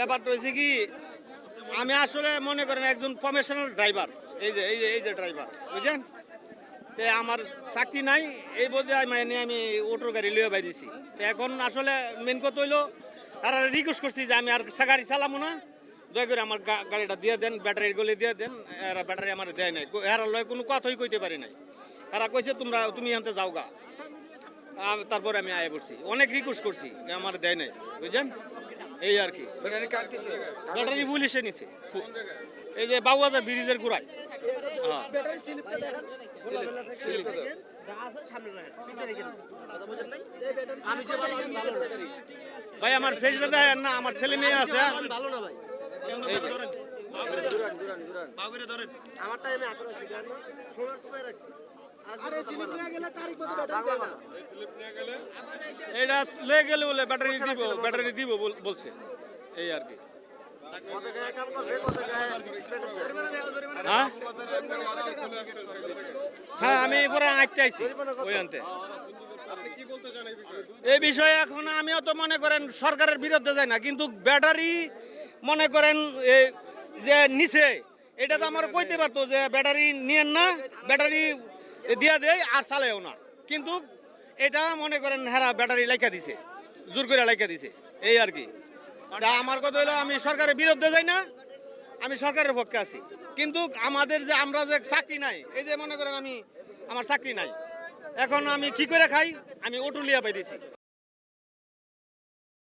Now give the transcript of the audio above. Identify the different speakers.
Speaker 1: ব্যাপারটা হয়েছে কি, আমি আসলে মনে করেন একজন প্রফেশনাল ড্রাইভার এই যে এই যে এই যে ড্রাইভার বুঝছেন? তে আমার চাকরি নাই, এই বোধে মানে আমি অটোর গাড়ি লিয়ে বাই দিছি তো এখন আসলে মেন কথা হইল, তারা রিকোয়েস্ট করছি যে আমি আর গাড়ি চালামো না। দয়া করে আমার গাড়িটা দিয়ে দেন ব্যাটারি গলে দিয়ে দেন, এরা ব্যাটারি আমার দেয় নাই। এরা লয় কোনো কথাই কইতে পারি নাই। তারা কইছে, তোমরা, তুমি এখানতে যাও গা তারপরে আমি আয় করছি অনেক রিকোয়েস্ট করছি আমার দেয় নাই, বুঝছেন? এই আর কি। ব্যাটারি পুলিশে নিছে। এই যে বাবুবাজার ব্রিজের গোড়ায়। হ্যাঁ।
Speaker 2: ব্যাটারি স্লিপটা দেখেন। খোলামেলা থেকে দেখেন। যা আছে সামনে রাখেন পিছে রেখেন কথা বুঝেন নাই? এই ব্যাটারি আমি যে ভালো ভালো ব্যাটারি।
Speaker 1: ভাই আমার ফেসটা দেয় না আমার ছেলে মেয়ে আছে।
Speaker 2: ভালো না ভাই। সোনার রাখছি। আরে স্লিপ নিয়ে গেলে তারিখ মতো ব্যাটারি দেয়? না।
Speaker 1: এটা লয়ে গেলে বলে ব্যাটারি দিব ব্যাটারি দিব বলছে। এই আর কি। হ্যাঁ? হ্যাঁ আমি পরে আটটা আইছি ওইখানতে এই বিষয়ে? এখন আমিও তো মনে করেন সরকারের বিরুদ্ধে যাই না কিন্তু ব্যাটারি মনে করেন এ, যে নিচে এটা তো আমার কইতে পারতো যে ব্যাটারি নিয়েন না ব্যাটারি দিয়া দেয় আর চালেও না। কিন্তু এটা মনে করেন হেরা ব্যাটারি লাইকা দিছে, জোর করে লাইকা দিছে, এই আর কি। আমার কথা হলো আমি সরকারের বিরুদ্ধে যাই না, আমি সরকারের পক্ষে আছি। কিন্তু আমাদের যে আমরা যে চাকরি নাই, এই যে মনে করেন আমি, আমার চাকরি নাই। এখন আমি কি করে খাই? আমি ওটুলিয়া লিয়া পাই দিছি